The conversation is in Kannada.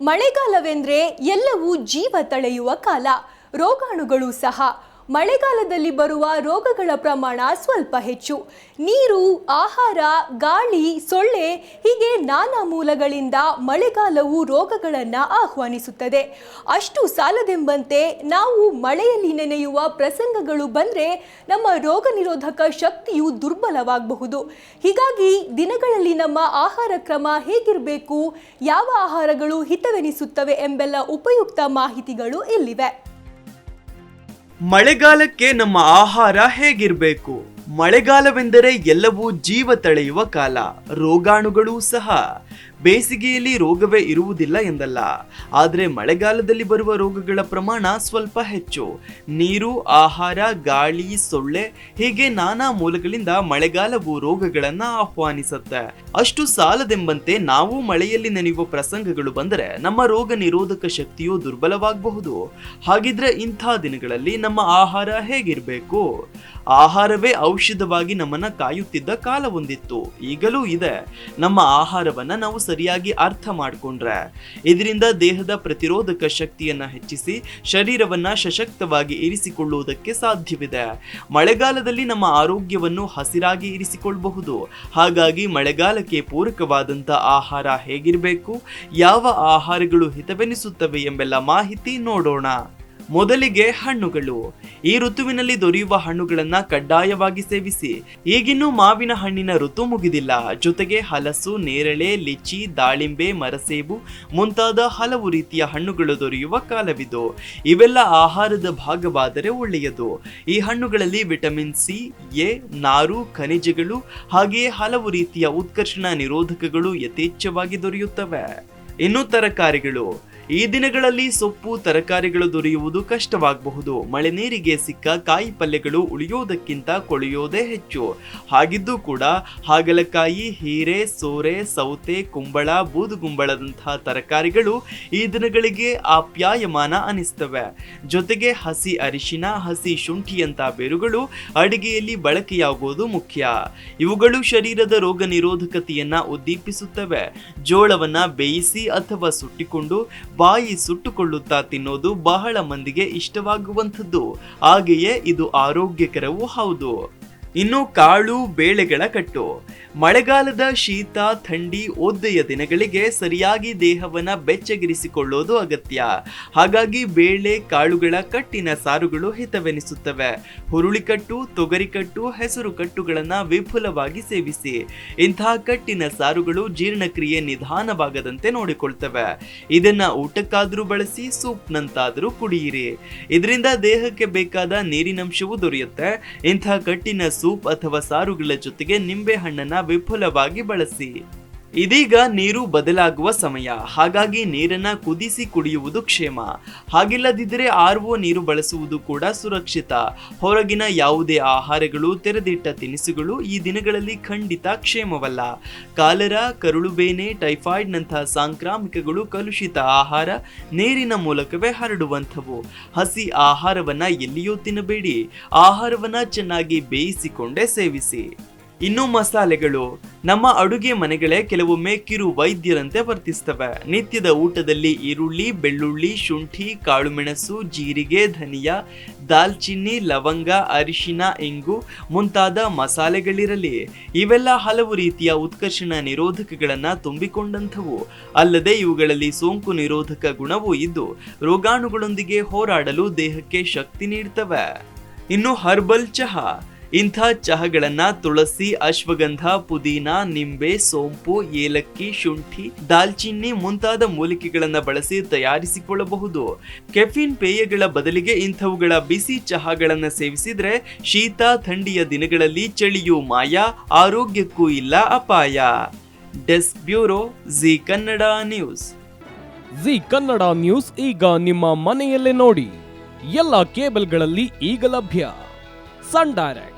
ಮಳೆಗಾಲವೆಂದ್ರೆ ಎಲ್ಲವೂ ಜೀವ ತಳೆಯುವ ಕಾಲ. ರೋಗಾಣುಗಳು ಸಹ. ಮಳೆಗಾಲದಲ್ಲಿ ಬರುವ ರೋಗಗಳ ಪ್ರಮಾಣ ಸ್ವಲ್ಪ ಹೆಚ್ಚು. ನೀರು, ಆಹಾರ, ಗಾಳಿ, ಸೊಳ್ಳೆ ಹೀಗೆ ನಾನಾ ಮೂಲಗಳಿಂದ ಮಳೆಗಾಲವು ರೋಗಗಳನ್ನು ಆಹ್ವಾನಿಸುತ್ತದೆ. ಅಷ್ಟು ಸಾಲದೆಂಬಂತೆ ನಾವು ಮಳೆಯಲ್ಲಿ ನೆನೆಯುವ ಪ್ರಸಂಗಗಳು ಬಂದರೆ ನಮ್ಮ ರೋಗ ನಿರೋಧಕ ಶಕ್ತಿಯು ದುರ್ಬಲವಾಗಬಹುದು. ಹೀಗಾಗಿ ದಿನಗಳಲ್ಲಿ ನಮ್ಮ ಆಹಾರ ಕ್ರಮ ಹೇಗಿರಬೇಕು, ಯಾವ ಆಹಾರಗಳು ಹಿತವೆನಿಸುತ್ತವೆ ಎಂಬೆಲ್ಲ ಉಪಯುಕ್ತ ಮಾಹಿತಿಗಳು ಇಲ್ಲಿವೆ. ಮಳೆಗಾಲಕ್ಕೆ ನಮ್ಮ ಆಹಾರ ಹೇಗಿರಬೇಕು? ಮಳೆಗಾಲವೆಂದರೆ ಎಲ್ಲವೂ ಜೀವ ತಳೆಯುವ ಕಾಲ. ರೋಗಾಣುಗಳೂ ಸಹ. ಬೇಸಿಗೆಯಲ್ಲಿ ರೋಗವೇ ಇರುವುದಿಲ್ಲ ಎಂದಲ್ಲ. ಆದರೆ ಮಳೆಗಾಲದಲ್ಲಿ ಬರುವ ರೋಗಗಳ ಪ್ರಮಾಣ ಸ್ವಲ್ಪ ಹೆಚ್ಚು. ನೀರು, ಆಹಾರ, ಗಾಳಿ, ಸೊಳ್ಳೆ ಹೀಗೆ ನಾನಾ ಮೂಲಗಳಿಂದ ಮಳೆಗಾಲವು ರೋಗಗಳನ್ನ ಆಹ್ವಾನಿಸುತ್ತೆ. ಅಷ್ಟು ಸಾಲದೆಂಬಂತೆ ನಾವು ಮಳೆಯಲ್ಲಿ ನೆನೆಯುವ ಪ್ರಸಂಗಗಳು ಬಂದರೆ ನಮ್ಮ ರೋಗ ನಿರೋಧಕ ಶಕ್ತಿಯು ದುರ್ಬಲವಾಗಬಹುದು. ಹಾಗಿದ್ರೆ ಇಂಥ ದಿನಗಳಲ್ಲಿ ನಮ್ಮ ಆಹಾರ ಹೇಗಿರಬೇಕು? ಆಹಾರವೇ ಔಷಧವಾಗಿ ನಮ್ಮನ್ನ ಕಾಯುತ್ತಿದ್ದ ಕಾಲ ಒಂದಿತ್ತು. ಈಗಲೂ ಇದೆ. ನಮ್ಮ ಆಹಾರವನ್ನ ನಾವು ಸರಿಯಾಗಿ ಅರ್ಥ ಮಾಡಿಕೊಂಡ್ರೆ. ಇದರಿಂದ ದೇಹದ ಪ್ರತಿರೋಧಕ ಶಕ್ತಿಯನ್ನ ಹೆಚ್ಚಿಸಿ ಶರೀರವನ್ನ ಸಶಕ್ತವಾಗಿ ಇರಿಸಿಕೊಳ್ಳುವುದಕ್ಕೆ ಸಾಧ್ಯವಿದೆ. ಮಳೆಗಾಲದಲ್ಲಿ ನಮ್ಮ ಆರೋಗ್ಯವನ್ನು ಹಸಿರಾಗಿ ಇರಿಸಿಕೊಳ್ಳಬಹುದು ಹಾಗಾಗಿ ಮಳೆಗಾಲಕ್ಕೆ ಪೂರಕವಾದಂಥ ಆಹಾರ ಹೇಗಿರಬೇಕು? ಯಾವ ಆಹಾರಗಳು ಹಿತವೆನಿಸುತ್ತವೆ ಎಂಬೆಲ್ಲ ಮಾಹಿತಿ ನೋಡೋಣ. ಮೊದಲಿಗೆ ಹಣ್ಣುಗಳು. ಈ ಋತುವಿನಲ್ಲಿ ದೊರೆಯುವ ಹಣ್ಣುಗಳನ್ನ ಕಡ್ಡಾಯವಾಗಿ ಸೇವಿಸಿ. ಈಗಿನ್ನೂ ಮಾವಿನ ಹಣ್ಣಿನ ಋತು ಮುಗಿದಿಲ್ಲ. ಜೊತೆಗೆ ಹಲಸು, ನೇರಳೆ, ಲಿಚಿ, ದಾಳಿಂಬೆ, ಮರಸೇಬು ಮುಂತಾದ ಹಲವು ರೀತಿಯ ಹಣ್ಣುಗಳು ದೊರೆಯುವ ಕಾಲವಿದು. ಇವೆಲ್ಲ ಆಹಾರದ ಭಾಗವಾದರೆ ಒಳ್ಳೆಯದು. ಈ ಹಣ್ಣುಗಳಲ್ಲಿ ವಿಟಮಿನ್ ಸಿ, ಎ, ನಾರು, ಖನಿಜಗಳು ಹಾಗೆಯೇ ಹಲವು ರೀತಿಯ ಉತ್ಕರ್ಷಣ ನಿರೋಧಕಗಳು ಯಥೇಚ್ಛವಾಗಿ ದೊರೆಯುತ್ತವೆ. ಇನ್ನು ತರಕಾರಿಗಳು. ಈ ದಿನಗಳಲ್ಲಿ ಸೊಪ್ಪು, ತರಕಾರಿಗಳು ದೊರೆಯುವುದು ಕಷ್ಟವಾಗಬಹುದು. ಮಳೆ ನೀರಿಗೆ ಸಿಕ್ಕ ಕಾಯಿ ಪಲ್ಯಗಳು ಉಳಿಯೋದಕ್ಕಿಂತ ಕೊಳೆಯೋದೇ ಹೆಚ್ಚು. ಹಾಗಿದ್ದು ಕೂಡ ಹಾಗಲಕಾಯಿ, ಹೀರೆ, ಸೋರೆ, ಸೌತೆ, ಕುಂಬಳ ಬೂದುಗುಂಬಳದಂತಹ ತರಕಾರಿಗಳು ಈ ದಿನಗಳಿಗೆ ಆಪ್ಯಾಯಮಾನ ಅನಿಸ್ತವೆ. ಜೊತೆಗೆ ಹಸಿ ಅರಿಶಿನ, ಹಸಿ ಶುಂಠಿಯಂತಹ ಬೇರುಗಳು ಅಡಿಗೆಯಲ್ಲಿ ಬಳಕೆಯಾಗುವುದು ಮುಖ್ಯ. ಇವುಗಳು ಶರೀರದ ರೋಗ ನಿರೋಧಕತೆಯನ್ನ ಉದ್ದೀಪಿಸುತ್ತವೆ. ಜೋಳವನ್ನ ಬೇಯಿಸಿ ಅಥವಾ ಸುಟ್ಟಿಕೊಂಡು ಬಾಯಿ ಸುಟ್ಟುಕೊಳ್ಳುತ್ತಾ ತಿನ್ನೋದು ಬಹಳ ಮಂದಿಗೆ ಇಷ್ಟವಾಗುವಂಥದ್ದು. ಹಾಗೆಯೇ ಇದು ಆರೋಗ್ಯಕರವೂ ಹೌದು. ಇನ್ನು ಕಾಳು ಬೇಳೆಗಳ ಕಟ್ಟು. ಮಳೆಗಾಲದ ಶೀತ, ಥಂಡಿ, ಒದ್ದೆಯ ದಿನಗಳಿಗೆ ಸರಿಯಾಗಿ ದೇಹವನ್ನ ಬೆಚ್ಚಗಿರಿಸಿಕೊಳ್ಳೋದು ಅಗತ್ಯ. ಹಾಗಾಗಿ ಬೇಳೆ, ಕಾಳುಗಳ ಕಟ್ಟಿನ ಸಾರುಗಳು ಹಿತವೆನಿಸುತ್ತವೆ. ಹುರುಳಿಕಟ್ಟು, ತೊಗರಿಕಟ್ಟು ಹೆಸರು ಕಟ್ಟುಗಳನ್ನು ವಿಪುಲವಾಗಿ ಸೇವಿಸಿ. ಇಂತಹ ಕಟ್ಟಿನ ಸಾರುಗಳು ಜೀರ್ಣಕ್ರಿಯೆ ನಿಧಾನವಾಗದಂತೆ ನೋಡಿಕೊಳ್ತವೆ. ಇದನ್ನ ಊಟಕ್ಕಾದರೂ ಬಳಸಿ, ಸೂಪ್ನಂತಾದರೂ ಕುಡಿಯಿರಿ. ಇದರಿಂದ ದೇಹಕ್ಕೆ ಬೇಕಾದ ನೀರಿನಂಶವೂ ದೊರೆಯುತ್ತೆ. ಇಂತಹ ಕಟ್ಟಿನ ಸೂಪ್ ಅಥವಾ ಸಾರುಗಳ ಜೊತೆಗೆ ನಿಂಬೆಹಣ್ಣನ್ನು ವಿಪುಲವಾಗಿ ಬಳಸಿ. ಇದೀಗ ನೀರು ಬದಲಾಗುವ ಸಮಯ. ಹಾಗಾಗಿ ನೀರನ್ನ ಕುದಿಸಿ ಕುಡಿಯುವುದು ಕ್ಷೇಮ. ಹಾಗಿಲ್ಲದಿದ್ದರೆ ಆರ್ ಒ ನೀರು ಬಳಸುವುದು ಕೂಡ ಸುರಕ್ಷಿತ. ಹೊರಗಿನ ಯಾವುದೇ ಆಹಾರಗಳು, ತೆರೆದಿಟ್ಟ ತಿನಿಸುಗಳು ಈ ದಿನಗಳಲ್ಲಿ ಖಂಡಿತ ಕ್ಷೇಮವಲ್ಲ. ಕಾಲರ ಕರುಳುಬೇನೆ ಟೈಫಾಯ್ಡ್ನಂತಹ ಸಾಂಕ್ರಾಮಿಕಗಳು ಕಲುಷಿತ ಆಹಾರ ನೀರಿನ ಮೂಲಕವೇ ಹರಡುವಂಥವು. ಹಸಿ ಆಹಾರವನ್ನ ಎಲ್ಲಿಯೂ ತಿನ್ನಬೇಡಿ. ಆಹಾರವನ್ನ ಚೆನ್ನಾಗಿ ಬೇಯಿಸಿಕೊಂಡೇ ಸೇವಿಸಿ. ಇನ್ನು ಮಸಾಲೆಗಳು ನಮ್ಮ ಅಡುಗೆ ಮನೆಗಳೇ ಕೆಲವೊಮ್ಮೆ ಕಿರು ವೈದ್ಯರಂತೆ ವರ್ತಿಸ್ತವೆ. ನಿತ್ಯದ ಊಟದಲ್ಲಿ ಈರುಳ್ಳಿ, ಬೆಳ್ಳುಳ್ಳಿ, ಶುಂಠಿ, ಕಾಳುಮೆಣಸು, ಜೀರಿಗೆ, ಧನಿಯಾ, ದಾಲ್ಚಿನ್ನಿ, ಲವಂಗ, ಅರಿಶಿನ, ಇಂಗು ಮುಂತಾದ ಮಸಾಲೆಗಳಿರಲಿ. ಇವೆಲ್ಲ ಹಲವು ರೀತಿಯ ಉತ್ಕರ್ಷಣ ನಿರೋಧಕಗಳನ್ನು ತುಂಬಿಕೊಂಡಂಥವು. ಅಲ್ಲದೆ ಇವುಗಳಲ್ಲಿ ಸೋಂಕು ನಿರೋಧಕ ಗುಣವೂ ಇದ್ದು, ರೋಗಾಣುಗಳೊಂದಿಗೆ ಹೋರಾಡಲು ದೇಹಕ್ಕೆ ಶಕ್ತಿ ನೀಡ್ತವೆ. ಇನ್ನು ಹರ್ಬಲ್ ಚಹಾ. ಇಂಥ ಚಹಗಳನ್ನ ತುಳಸಿ, ಅಶ್ವಗಂಧ, ಪುದೀನ, ನಿಂಬೆ, ಸೋಂಪು, ಏಲಕ್ಕಿ, ಶುಂಠಿ, ದಾಲ್ಚಿನ್ನಿ ಮುಂತಾದ ಮೂಲಿಕೆಗಳನ್ನು ಬಳಸಿ ತಯಾರಿಸಿಕೊಳ್ಳಬಹುದು. ಕೆಫಿನ್ ಪೇಯಗಳ ಬದಲಿಗೆ ಇಂಥವುಗಳ ಬಿಸಿ ಚಹಾಗಳನ್ನ ಸೇವಿಸಿದ್ರೆ ಶೀತ, ಥಂಡಿಯ ದಿನಗಳಲ್ಲಿ ಚಳಿಯು ಮಾಯ, ಆರೋಗ್ಯಕ್ಕೂ ಇಲ್ಲ ಅಪಾಯ. Desk bureau, Zee Kannada news. Zee Kannada news ಈಗ ನಿಮ್ಮ ಮನೆಯಲ್ಲೇ ನೋಡಿ. ಎಲ್ಲ ಕೇಬಲ್ಗಳಲ್ಲಿ ಈಗ ಲಭ್ಯ. Sun Direct.